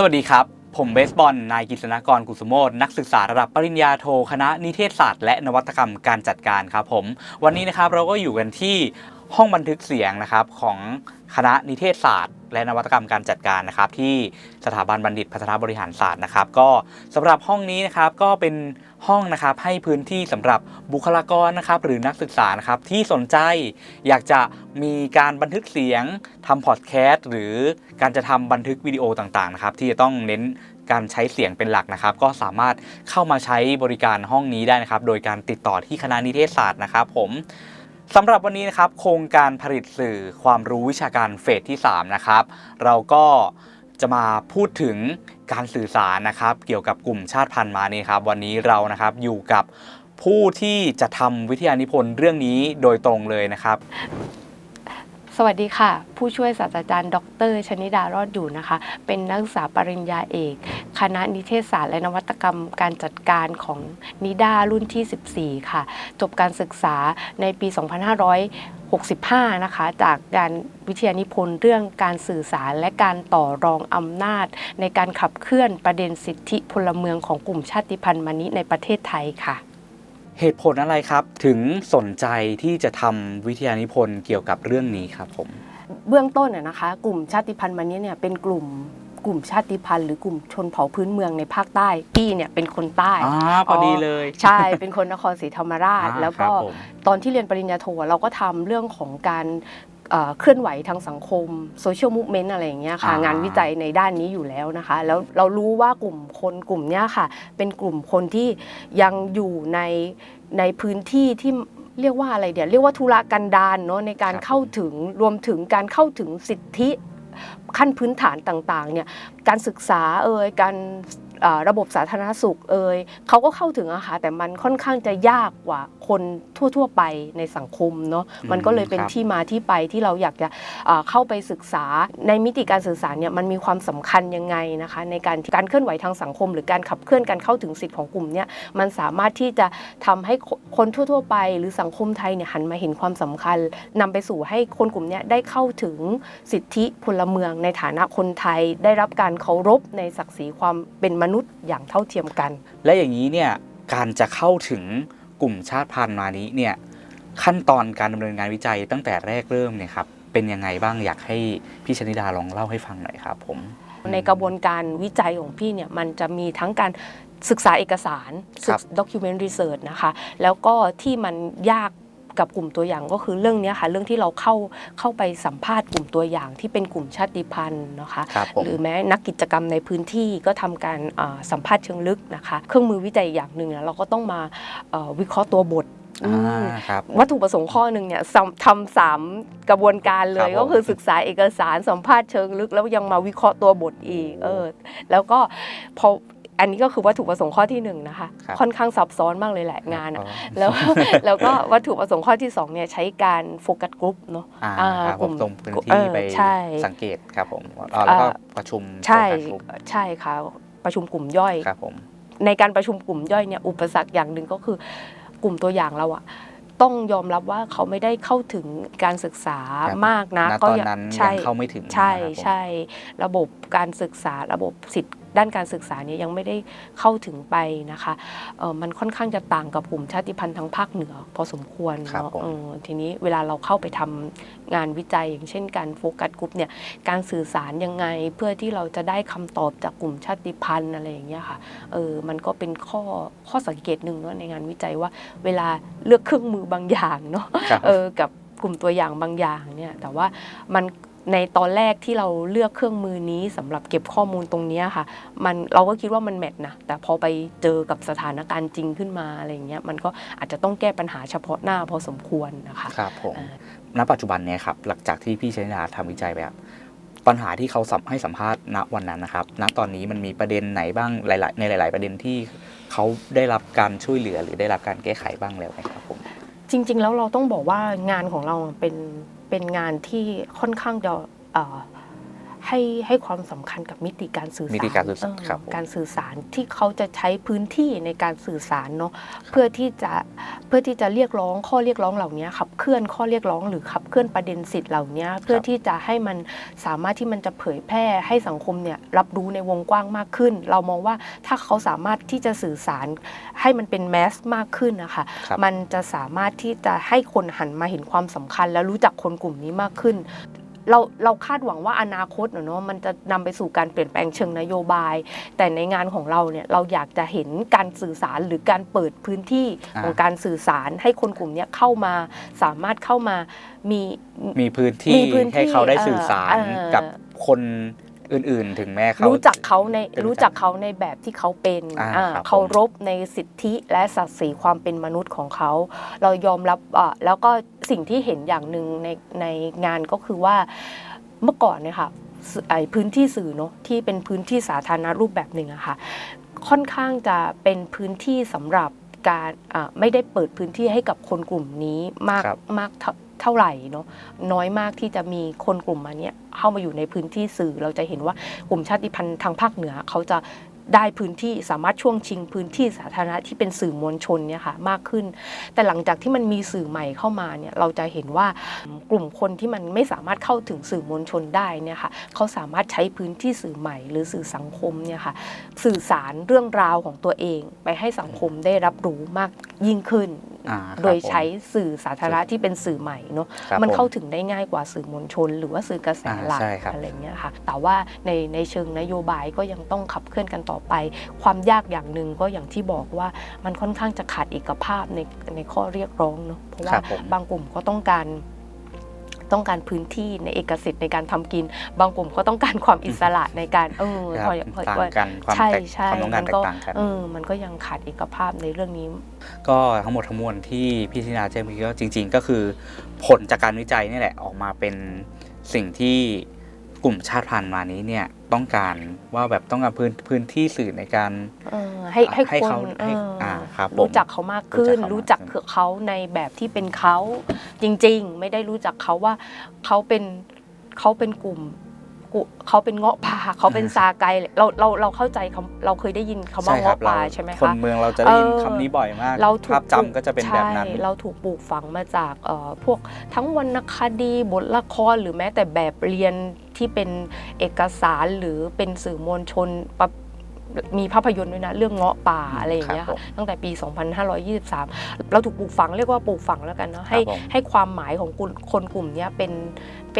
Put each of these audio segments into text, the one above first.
สวัสดีครับ ผมเบสบอล นายกิษณกรกุสมโมทนักศึกษาระดับปริญญาโท คณะนิเทศศาสตร์และนวัตกรรมการจัดการครับผม วันนี้นะครับเราก็อยู่กันที่ห้องบันทึกเสียงนะครับของคณะนิเทศศาสตร์ และนวัตกรรมการจัดการนะครับที่สถาบันบัณฑิตพัฒนาบริหารศาสตร์นะครับ ก็สำหรับห้องนี้นะครับก็เป็นห้องนะครับให้พื้นที่สำหรับบุคลากรนะครับหรือนักศึกษานะครับที่สนใจอยากจะมีการบันทึกเสียงทำพอดแคสต์หรือการจะทำบันทึกวิดีโอต่างๆนะครับที่จะต้องเน้นการใช้เสียงเป็นหลักนะครับ ก็สามารถเข้ามาใช้บริการห้องนี้ได้นะครับ โดยการติดต่อที่คณะนิเทศศาสตร์นะครับ ผม สำหรับวันนี้นะครับโครงการผลิตสื่อความรู้วิชาการเฟสที่ 3 นะครับ เราก็จะมาพูดถึงการสื่อสารนะครับ เกี่ยวกับกลุ่มชาติพันธุ์มานี่ครับ วันนี้เรานะครับอยู่กับผู้ที่จะทำวิทยานิพนธ์เรื่องนี้โดยตรงเลยนะครับ สวัสดีค่ะ ผู้ช่วยศาสตราจารย์ ดร ชนิดารอดอยู่นะคะ เป็นนักศึกษาปริญญาเอก คณะนิเทศศาสตร์และนวัตกรรมการจัดการของนิดารุ่นที่ 14 ค่ะ จบการศึกษาในปี 2565 นะคะ จากการวิทยานิพนธ์เรื่องการสื่อสารและการต่อรองอำนาจ ในการขับเคลื่อนประเด็นสิทธิพลเมืองของกลุ่มชาติพันธุ์มานิในประเทศไทยค่ะ เหตุผลอะไรครับ ถึงสนใจที่จะทำวิทยานิพนธ์เกี่ยวกับเรื่องนี้ครับผม เบื้องต้นน่ะนะคะ กลุ่มชาติพันธุ์มันนี้เนี่ยเป็นกลุ่มกลุ่มชาติพันธุ์หรือกลุ่มชนเผ่าพื้นเมืองในภาคใต้พี่เนี่ยเป็นคนใต้อ่าพอดีเลยใช่เป็นคนนครศรีธรรมราช อ่าแล้วครัก็บผม ตอนที่เรียนปริญญาโทเราก็ทำเรื่องของการ เอ่อเคลื่อนไหวทางสังคมโซเชียลมู v เมนต์อะไรอย่างเงี้ยค่ะ อ่าง งานวิจัยในด้านนี้อยู่แล้วนะคะ แล้วเรารู้ว่ากลุ่มคนกลุ่มเนี้ยค่ะ เป็นกลุ่มคนที่ยังอยู่ในในพื้นที่ที่เรียกว่าอะไรเดี๋ยวเรียกว่าธุระกันดารเนาะในการเข้าถึงรวมถึงการเข้าถึงสิทธิขั้นพื้นฐานต่างๆเนี่ยการศึกษาเอ่ยการเอ่อ ระบบสาธารณสุขเอ่ยเขาก็เข้าถึงอะค่ะแต่มันค่อนข้างจะยากกว่าคนทั่ว ๆ ไปในสังคมเนาะมันก็เลยเป็นครับที่มาที่ไปที่เราอยากจะเอ่อเข้าไปศึกษาในมิติการสื่อสารเนี่ยมันมีความสำคัญยังไงนะคะ ในการการเคลื่อนไหวทางสังคม หรือการขับเคลื่อนการเข้าถึงสิทธิของกลุ่มเนี่ยมันสามารถที่จะทำให้คนทั่ว ๆ ไป หรือสังคมไทยเนี่ยหันมาเห็นความสำคัญนำไปสู่ให้คนกลุ่มเนี้ยได้เข้าถึงสิทธิพลเมืองในฐานะคนไทยได้รับการเคารพในศักดิ์ศรีความเป็นมนุษย์อย่างเท่าเทียมกัน และอย่างนี้เนี่ยการจะเข้าถึงกลุ่มชาติพันธุ์มานี้เนี่ยขั้นตอนการดำเนินงานวิจัยตั้งแต่แรกเริ่มเนี่ยครับเป็นยังไงบ้างอยากให้พี่ชนิดาลองเล่าให้ฟังหน่อยครับผมในกระบวนการวิจัยของพี่เนี่ยมันจะมีทั้งการศึกษาเอกสารครับ document research นะคะ แล้วก็ที่มันยาก กับกลุ่มตัวอย่างก็คือเรื่องเนี้ยค่ะเรื่องที่เราเข้าเข้าไปสัมภาษณ์กลุ่มตัวอย่างที่เป็นกลุ่มชาติพันธุ์นะคะครับผมหรือแม้นักกิจกรรมในพื้นที่ก็ทำการอ่าสัมภาษณ์เชิงลึกนะคะ เครื่องมือวิจัยอย่างหนึ่งเนี่ยเราก็ต้องมาเอ่อวิเคราะห์ตัวบทอือ่ามครับวัตถุประสงค์ข้อหนึ่งเนี่ยทำทำสามกระบวนการเลครัยบผมก็คือศึกษาเอกสารสัมภาษณ์เชิงลึก แล้วยังมาวิเคราะห์ตัวบทอีกเออแล้วก็พอ อันนี้ก็คือวัตถุประสงค์ข้อที่หนึ่งนะคะครับค่อนข้างซับซ้อนมากเลยแหละงานอะอ๋อแล้วแล้วก็วัตถุประสงค์ข้อที่สองเนี่ยใช้การโฟกัสกลุ่มเนาะ อ่าอ่าครับกผลุ่มมตรงพื้นเอที่อไปใช่สังเกตครับผมอ่าแล้วก็เอ่อประชุมใช่โฟกัสกลุ่มใช่ค่ะประชุมกลุ่มย่อย ครับผม ในการประชุมกลุ่มย่อยเนี่ยอุปสรรคอย่างหนึ่งก็คือกลุ่มตัวอย่างเราอะต้องยอมรับว่าเขาไม่ได้เข้าถึงการศึกษาครับ มากนะณก็ตอนยังนั้นใช่ยังเข้าไม่ถึงใช่นะครับผม ใช่ ระบบการศึกษาระบบสิทธิด้านการศึกษาเนี่ยยังไม่ได้เข้าถึงไปนะคะเอ่อมันค่อนข้างจะต่างกับกลุ่มชาติพันธุ์ทางภาคเหนือ พอสมควรครับเนาะผมเออทีนี้เวลาเราเข้าไปทำงานวิจัย อย่างเช่นการโฟกัสกลุ่มเนี่ยการสื่อสารยังไงเพื่อที่เราจะได้คำตอบจากกลุ่มชาติพันธุ์อะไรอย่างเงี้ยค่ะเออมันก็เป็นข้อข้อสังเกตหนึ่งเนาะในงานวิจัยว่า เวลาเลือกเครื่องมือ บางอย่างเนาะครับเออกับกลุ่มตัวอย่างบางอย่างเนี่ยแต่ว่ามัน ในตอนแรกที่เราเลือกเครื่องมือนี้สำหรับเก็บข้อมูลตรงเนี้ยค่ะ มันเราก็คิดว่ามันแมทนะแต่พอไปเจอกับสถานการณ์จริงขึ้นมาอะไรอย่างเงี้ยมันก็อาจจะต้องแก้ปัญหาเฉพาะหน้าพอสมควรนะคะครับผมอ่าณปัจจุบันเนี่ยครับหลังจากที่พี่ชนิดาทำวิจัยไปครับปัญหาที่เขาสัมให้สัมภาษณ์ณวันนั้นนะครับ ณตอนนี้มันมีประเด็นไหนบ้างหลาย ๆ ในหลาย ๆ ประเด็นที่เขาได้รับการช่วยเหลือหรือได้รับการแก้ไขบ้างแล้วไหมครับผม จริง ๆ แล้วเราต้องบอกว่างานของเราเป็นเป็นงานที่ค่อนข้างจะเอ่อ ให้ให้ความสำคัญกับมิติการสื่อสารมิติการสื่อสารเออครับผมการสื่อสารที่เขาจะใช้พื้นที่ในการสื่อสารเนาะเพื่อที่จะเพื่อที่จะเรียกร้องข้อเรียกร้องเหล่านี้ขับเคลื่อนข้อเรียกร้องหรือขับเคลื่อนประเด็นสิทธิ์เหล่านี้เพื่อที่จะให้มันสามารถที่มันจะเผยแพร่ให้สังคมเนี่ยรับรู้ในวงกว้างมากขึ้น เรามองว่าถ้าเขาสามารถที่จะสื่อสารให้มันเป็นแมสมากขึ้นนะคะครับมันจะสามารถที่จะให้คนหันมาเห็นความสำคัญ และรู้จักคนกลุ่มนี้มากขึ้น เราเราคาดหวังว่าอนาคตเนอะมันจะนำไปสู่การเปลี่ยนแปลงเชิงนโยบาย แต่ในงานของเราเนี่ยเราอยากจะเห็นการสื่อสารหรือการเปิดพื้นที่อ่าของการสื่อสารให้คนกลุ่มเนี้ยเข้ามาสามารถเข้ามามีมีพื้นที่มีพื้นที่ให้เขาได้สื่อสารเอ่อกับคน อื่นๆ ถึงแม้เขารู้จักเขาในจะรู้รู้จัจักกเขาในแบบที่เขาเป็นอ่าอ่าครับผมเคารพในสิทธิและศักดิ์ศรีความเป็นมนุษย์ของเขา เรายอมรับอ่าแล้วก็สิ่งที่เห็นอย่างหนึ่งในในงานก็คือว่าเมื่อก่อนเนี่ยค่ะสื่อไอพื้นที่สื่อเนอะที่เป็นพื้นที่สาธารณะรูปแบบหนึ่งอะค่ะค่อนข้างจะเป็นพื้นที่สำหรับ การอ่าไม่ได้เปิดพื้นที่ให้กับคนกลุ่มนี้มากครับมากเท่าเท่าไหร่เนาะน้อยมากที่จะมีคนกลุ่มมาเนี้ยเข้ามาอยู่ในพื้นที่สื่อเราจะเห็นว่ากลุ่มชาติพันธุ์ทางภาคเหนือเขาจะ ได้พื้นที่สามารถช่วงชิงพื้นที่สาธารณะที่เป็นสื่อมวลชนเนี่ยค่ะมากขึ้น แต่หลังจากที่มันมีสื่อใหม่เข้ามาเนี่ยเราจะเห็นว่ากลุ่มคนที่มันไม่สามารถเข้าถึงสื่อมวลชนได้เนี่ยค่ะเขาสามารถใช้พื้นที่สื่อใหม่ หรือสื่อสังคมเนี่ยค่ะสื่อสารเรื่องราวของตัวเอง ไปให้สังคมได้รับรู้มากยิ่งขึ้นอ่าครับโดยใช้สื่อสาธารณะที่เป็นสื่อใหม่เนาะครับมันเข้าผถึงได้ง่ายกว่าสื่อมวลชน หรือว่าสื่อกระแสอ่าหลักใช่ครับอะไรเงี้ยค่ะแต่ว่าในในเชิงนโยบายก็ยังต้องขับเคลื่อนกันต่อไป ความยากอย่างหนึ่งก็อย่างที่บอกว่ามันค่อนข้างจะขาดเอกภาพในในข้อเรียกร้องเนาะเพราะว่าครับผมบางกลุ่มก็ต้องการต้องการพื้นที่ในเอกสิทธิ์ในการทำกิน บางกลุ่มก็ต้องการความอิสระในการเออครับพอพอต่างพอกันความใช่แตกใช่ความต้องการมันแตก็กต่างกันเออมันก็ยังขาดเอกภาพในเรื่องนี้ ก็ทั้งหมดทั้งมวลที่พี่ธินาแจ้งเมื่อกี้ก็จริง ๆ ก็คือ ผลจากการวิจัยนี่แหละออกมาเป็นสิ่งที่ กลุ่มชาติพันธุ์มานี้เนี่ยต้องการว่าแบบต้องการพื้นพื้นที่สื่อในการเออให้ให้ให้คนเขาให้เออออ่าครับผมรู้จักเขามากขึ้น รู้รู้จัจักกเขามากขึ้นเขาในแบบที่เป็นเขาจริง ๆ ไม่ได้รู้จักเขาว่าเขาเป็นเขาเป็นกลุ่ม กุเขาเป็นเงาะป่าเขาเป็นซาไกเราเราเราเข้าใจคำเราเคยได้ยินคำว่าใช่ครับเงาะป่าเราใช่ไหมคนคะเมืองเราจะได้ยินเออคำนี้บ่อยมากเราถูกภาพจำก็จะเป็นแบบนั้นใช่เราถูกปลูกฝังมาจากเอ่อพวกทั้งวรรณคดีบทละครหรือแม้แต่แบบเรียนที่เป็นเอกสารหรือเป็นสื่อมวลชนปะมีภาพยนตร์ด้วยนะ เรื่องเงาะป่าอืมอะไรอย่างเงี้ยครับค่ะผมตั้งแต่ปี 2523 เราถูกปลูกฝังเรียกว่าปลูกฝังแล้วกันเนาะให้ครับผมให้ความหมายของกลุ่มคนกลุ่มเนี้ยเป็น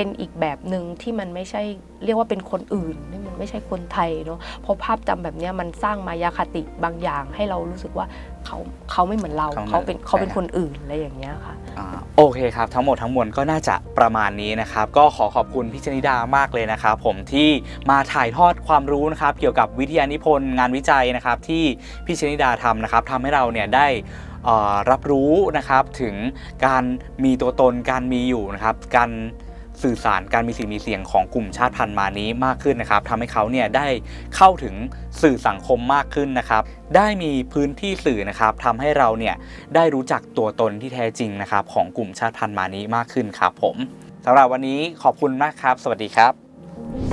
เป็นอีกแบบหนึ่งที่มันไม่ใช่เรียกว่าเป็นคนอื่นนี่มันไม่ใช่คนไทยเนาะเพราะภาพจำแบบเนี้ยมันสร้างมายาคติบางอย่าง ให้เรารู้สึกว่าเขาเขาไม่เหมือนเราเขาไม่เขาเป็นเขาเป็นใช่คนอื่นอะไรอย่างเงี้ยค่ะอ่าโอเคครับ ทั้งหมดทั้งมวลก็น่าจะประมาณนี้นะครับ ก็ขอขอบคุณพี่ชนิดามากเลยนะครับ ผมที่มาถ่ายทอดความรู้นะครับ เกี่ยวกับวิทยานิพนธ์งานวิจัยนะครับ ที่พี่ชนิดาทำนะครับทำให้เราเนี่ยได้เอ่อรับรู้นะครับถึงการมีตัวตนการมีอยู่นะครับการ สื่อสารการมีสีมีเสียงของกลุ่มชาติพันธุ์มานี้มากขึ้นนะครับทำให้เขาเนี่ยได้เข้าถึงสื่อสังคมมากขึ้นนะครับ ได้มีพื้นที่สื่อนะครับทำให้เราเนี่ยได้รู้จักตัวตนที่แท้จริงนะครับ ของกลุ่มชาติพันธุ์มานี้มากขึ้นครับผมสำหรับวันนี้ขอบคุณมากครับ สวัสดีครับ